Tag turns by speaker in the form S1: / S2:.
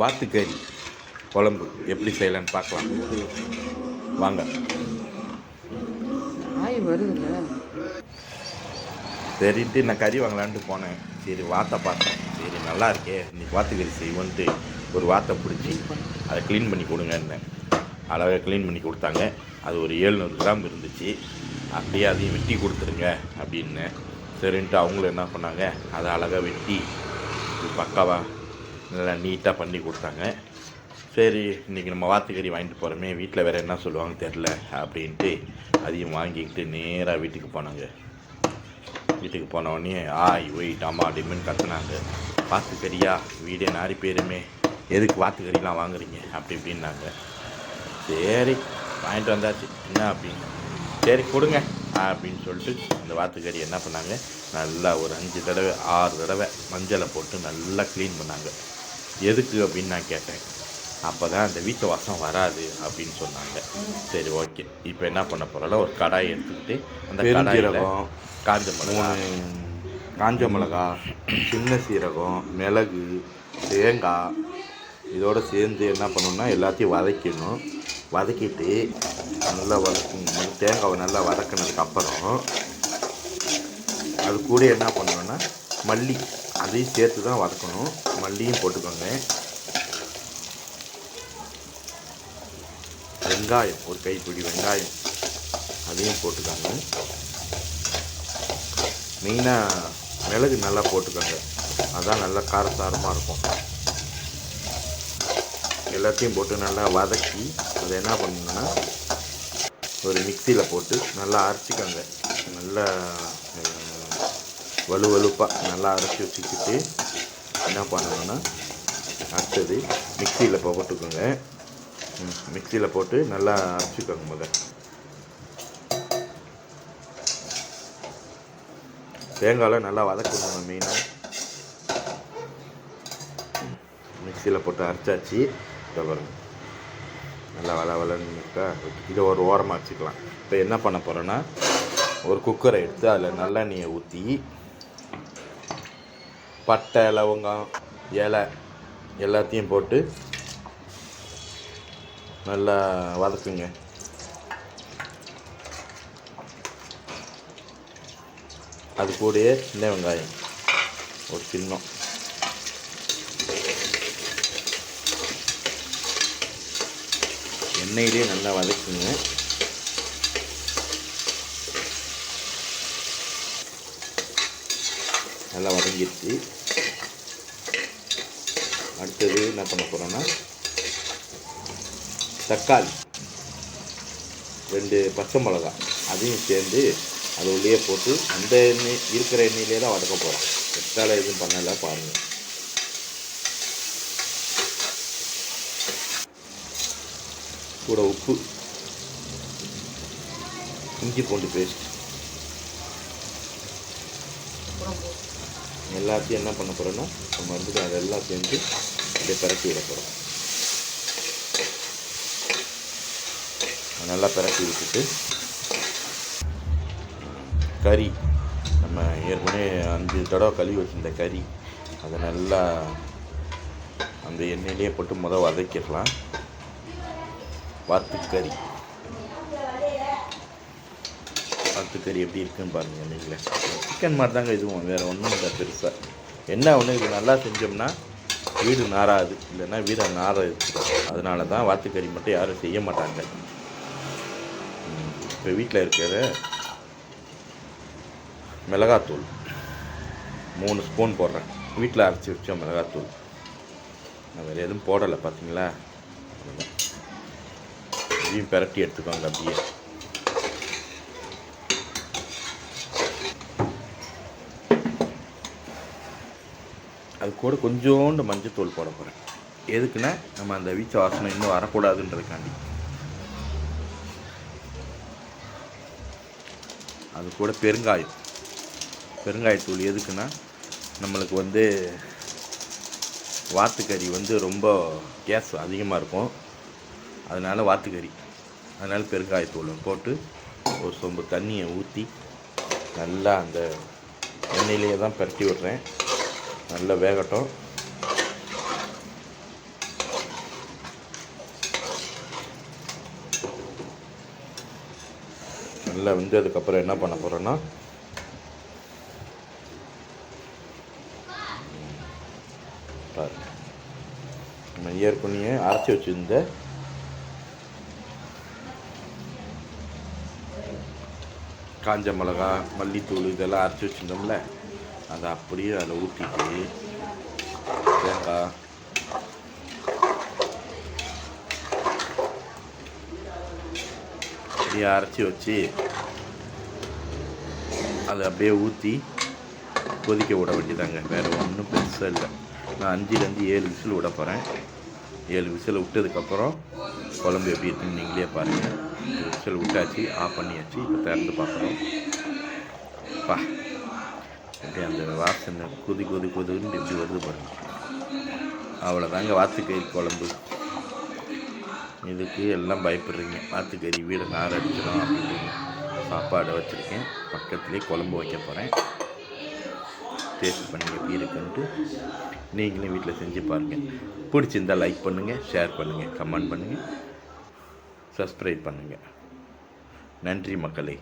S1: வாத்துக்கறி குழம்பு எப்படி செய்யலான்னு பார்க்கலாம். வாங்க.
S2: ஆய்
S1: சரின்ட்டு நான் கறி வாங்கலான்ட்டு போனேன். சரி வாத்தை பார்த்தேன். சரி நல்லா இருக்கே. இன்னைக்கு வாத்துக்கறி செய்வோன்ட்டு ஒரு வாத்தை பிடிச்சி அதை க்ளீன் பண்ணி கொடுங்கன்னேன். அழகாக க்ளீன் பண்ணி கொடுத்தாங்க. அது ஒரு ஏழ்நூறு கிராம் இருந்துச்சு. அப்படியே அதையும் வெட்டி கொடுத்துருங்க அப்படின்னு சரின்ட்டு அவங்களும் என்ன பண்ணாங்க அதை அழகாக வெட்டி பக்காவாக நல்லா நீட்டாக பண்ணி கொடுத்தாங்க. சரி இன்றைக்கி நம்ம வாத்துக்கறி வாங்கிட்டு போகிறோமே வீட்டில் வேறு என்ன சொல்லுவாங்க தெரில அப்படின்ட்டு அதையும் வாங்கிக்கிட்டு நேராக வீட்டுக்கு போனாங்க. வீட்டுக்கு போன ஆய் ஒய் டாமா டிமின்னு கத்துனாங்க. வாத்துக்கறியா வீடே நாரி பேருமே எதுக்கு வாத்துக்கறிலாம் வாங்குறீங்க? அப்படி இப்படின்னாங்க. சரி வாங்கிட்டு வந்தாச்சு. என்ன அப்படின்னு? சரி கொடுங்க அப்படின்னு சொல்லிட்டு அந்த வாத்துக்கறி என்ன பண்ணாங்க? நல்லா ஒரு அஞ்சு தடவை ஆறு தடவை மஞ்சளை போட்டு நல்லா க்ளீன் பண்ணாங்க. எதுக்கு அப்படின்னு நான் கேட்டேன். அப்போ தான் அந்த வீட்டு வாசம் வராது அப்படின்னு சொன்னாங்க. சரி ஓகே. இப்போ என்ன பண்ண போகிறோம் ஒரு கடாய் எடுத்துக்கிட்டு அந்த கடாயில் காஞ்ச மிளகா.
S3: காஞ்ச மிளகா சின்ன சீரகம் மிளகு தேங்காய். இதோட சேர்ந்து என்ன பண்ணணும்னா எல்லாத்தையும் வதக்கிடணும். வதக்கிட்டு நல்லா வதக்கணும் தேங்காவை நல்லா வதக்கினதுக்கு அப்புறம் அது கூட என்ன பண்ணணும்னா மல்லி அதையும் சேர்த்து தான் வதக்கணும். மல்லியும் போட்டுக்கோங்க. வெங்காயம் ஒரு கைப்பிடி வெங்காயம். அதையும் போட்டுக்கோங்க. மெயினாக மிளகு நல்லா போட்டுக்கோங்க. அதான் நல்லா காரசாரமாக இருக்கும். எல்லாத்தையும் போட்டு நல்லா வதக்கி அதை என்ன பண்ணணுன்னா ஒரு மிக்சியில் போட்டு நல்லா அரைச்சிக்கோங்க. நல்லா வலு வலுப்பாக நல்லா அரைச்சி வச்சுக்கிட்டு என்ன பண்ணணும்னா அடுத்தது மிக்சியில் போட்டுக்கோங்க. மிக்சியில் போட்டு நல்லா அரைச்சிக்கோங்க முதல். தேங்காயில் நல்லா வதக்கணுங்க மெயினாக மிக்சியில் போட்டு அரைச்சாச்சு. இதை பாருங்கள் நல்லா வள வளன்னுக்கா இதை ஒரு ஓரமாக வச்சுக்கலாம். இப்போ என்ன பண்ண போகிறேன்னா ஒரு குக்கரை எடுத்து அதில் நல்லெண்ணெயை ஊற்றி பட்டை லவங்கம் இலை எல்லாத்தையும் போட்டு நல்லா வதக்குங்க. அது கூடயே சின்ன வெங்காயம் ஒரு சின்னம். எண்ணெயிலே நல்லா வதக்குங்க. நல்லா வதங்கிடுச்சு. அடுத்தது என்ன பண்ண போகிறோன்னா தக்காளி. ரெண்டு பச்சை மிளகா. அதையும் சேர்ந்து அது உள்ளே போட்டு அந்த எண்ணெய் இருக்கிற எண்ணெயிலே தான் வதக்க போகிறோம் எக்ஸ்ட்ரால எதுவும் பண்ணலை பாருங்கள் கூட உப்பு இஞ்சி பூண்டு பேஸ்ட் எல்லாத்தையும் என்ன பண்ண போகிறோன்னா நம்ம வந்து அதெல்லாம் சேர்ந்து அப்படியே பரட்டி விட போகிறோம் நல்லா பரட்டி விட்டுட்டு கறி நம்ம ஏற்கனவே அஞ்சு தடவை கழுவி வச்சிருந்த கறி அதை நல்லா அந்த எண்ணெயிலே போட்டு மொதல் வதக்கிடலாம். வாத்துக்கறி வாத்துக்கறி எப்படி இருக்குன்னு பாருங்கள் நீங்களே. சிக்கன் மாதிரி தாங்க இதுவும் வேறு ஒன்றும் இல்லை பெருசாக என்ன ஒன்று இது நல்லா செஞ்சோம்னா வீடு நாராது இல்லைன்னா வீடை நார அதனால தான் வாத்துக்கறி மட்டும் யாரும் செய்ய மாட்டாங்க. இப்போ வீட்டில் இருக்கிற மிளகாத்தூள். மூணு ஸ்பூன் போடுறேன். வீட்டில் அரைச்சி வச்ச மிளகாத்தூள். நான் வேறு எதுவும் போடலை பார்த்தீங்களா இதையும் பிரட்டி எடுத்துக்கோங்க அப்படியே. அது கூட கொஞ்சோண்டு மஞ்சத்தூள் போட போகிறேன் எதுக்குன்னா நம்ம அந்த வீச்ச வாசனை இன்னும் வரக்கூடாதுன்றதுக்காண்டி. அது கூட பெருங்காயம். பெருங்காயத்தூள் எதுக்குன்னா நம்மளுக்கு வந்து வாத்துக்கறி வந்து ரொம்ப கேஸ் அதிகமாக இருக்கும். அதனால் வாத்துக்கறி. அதனால் பெருங்காயத்தூளை போட்டு ஒரு சொம்பு தண்ணியை ஊற்றி நல்லா அந்த எண்ணெயிலேயே தான் பரட்டி விடுறேன். நல்ல வேகட்டும். நல்லா வந்ததுக்கப்புறம் என்ன பண்ண போகிறோன்னா நம்ம ஏற்கனவே அரைச்சி வச்சுருந்த காஞ்ச மிளகா மல்லித்தூள் இதெல்லாம் அரைச்சி வச்சுருந்தோம்ல. அதை அப்படியே அதில் ஊற்றிட்டு தேங்காய். அப்படியே அரைச்சி வச்சு அதை அப்படியே ஊற்றி கொதிக்க விட வேண்டியதாங்க. வேறு ஒன்றும் பெருசாக இல்லை. நான் அஞ்சுலேருந்து ஏழு விசில் விட போகிறேன் ஏழு விசில் விட்டதுக்கப்புறம் குழம்பு எப்படி இருக்குன்னு நீங்களே பாருங்கள் விசில் விட்டாச்சு ஆஃப் பண்ணியாச்சு இப்போ திறந்து பார்க்குறோம் பா. அப்படியே அந்த வாசனை கொதி கொதி கொதுன்னு எப்படி வருது பாருங்க. அவ்வளோதாங்க வாத்துக்கறி குழம்பு. இதுக்கு எல்லாம் பயப்படுறீங்க. வாத்துக்கறி வீடு நார் அடிச்சிடும் அப்படின்னு சாப்பாடு வச்சுருக்கேன். பக்கத்துலேயே குழம்பு வைக்க போகிறேன் டேஸ்ட் பண்ணி எப்படி இருக்குன்ட்டு நீங்களும் வீட்டில் செஞ்சு பாருங்கள் பிடிச்சிருந்தால் லைக் பண்ணுங்கள் ஷேர் பண்ணுங்கள் கமெண்ட் பண்ணுங்கள் சப்ஸ்கிரைப் பண்ணுங்கள் நன்றி மக்களே.